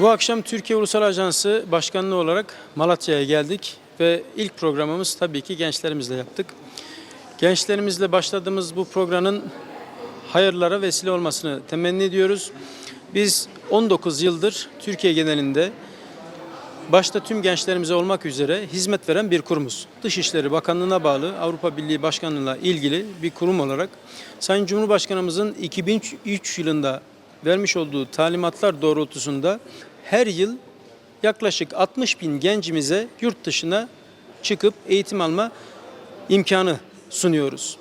Bu akşam Türkiye Ulusal Ajansı Başkanlığı olarak Malatya'ya geldik ve ilk programımız tabii ki gençlerimizle yaptık. Gençlerimizle başladığımız bu programın hayırlara vesile olmasını temenni ediyoruz. Biz 19 yıldır Türkiye genelinde başta tüm gençlerimize olmak üzere hizmet veren bir kurumuz. Dışişleri Bakanlığı'na bağlı Avrupa Birliği Başkanlığı'na ilgili bir kurum olarak Sayın Cumhurbaşkanımızın 2003 yılında vermiş olduğu talimatlar doğrultusunda her yıl yaklaşık 60 bin gencimize yurt dışına çıkıp eğitim alma imkanı sunuyoruz.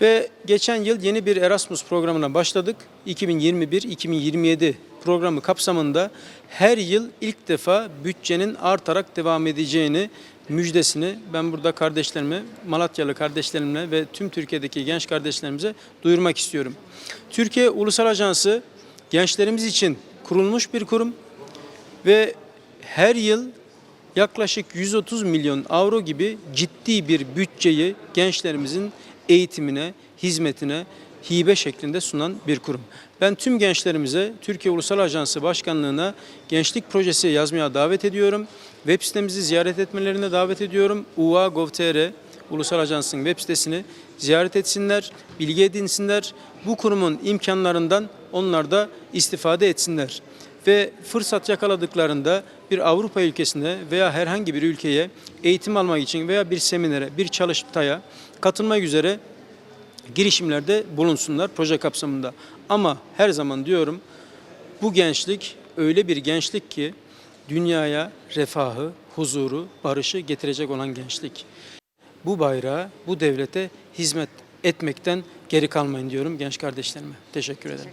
Ve geçen yıl yeni bir Erasmus programına başladık. 2021-2027 programı kapsamında her yıl ilk defa bütçenin artarak devam edeceğini müjdesini ben burada kardeşlerime, Malatyalı kardeşlerimle ve tüm Türkiye'deki genç kardeşlerimize duyurmak istiyorum. Türkiye Ulusal Ajansı gençlerimiz için kurulmuş bir kurum ve her yıl yaklaşık 130 milyon avro gibi ciddi bir bütçeyi gençlerimizin eğitimine, hizmetine hibe şeklinde sunan bir kurum. Ben tüm gençlerimize Türkiye Ulusal Ajansı Başkanlığı'na gençlik projesi yazmaya davet ediyorum. Web sitemizi ziyaret etmelerine davet ediyorum. UA.gov.tr Ulusal Ajansı'nın web sitesini ziyaret etsinler, bilgi edinsinler. Bu kurumun imkanlarından onlar da istifade etsinler ve fırsat yakaladıklarında bir Avrupa ülkesine veya herhangi bir ülkeye eğitim almak için veya bir seminere, bir çalıştaya katılmak üzere girişimlerde bulunsunlar proje kapsamında. Ama her zaman diyorum bu gençlik öyle bir gençlik ki dünyaya refahı, huzuru, barışı getirecek olan gençlik. Bu bayrağa, bu devlete hizmet etmekten geri kalmayın diyorum genç kardeşlerime. Teşekkür ederim.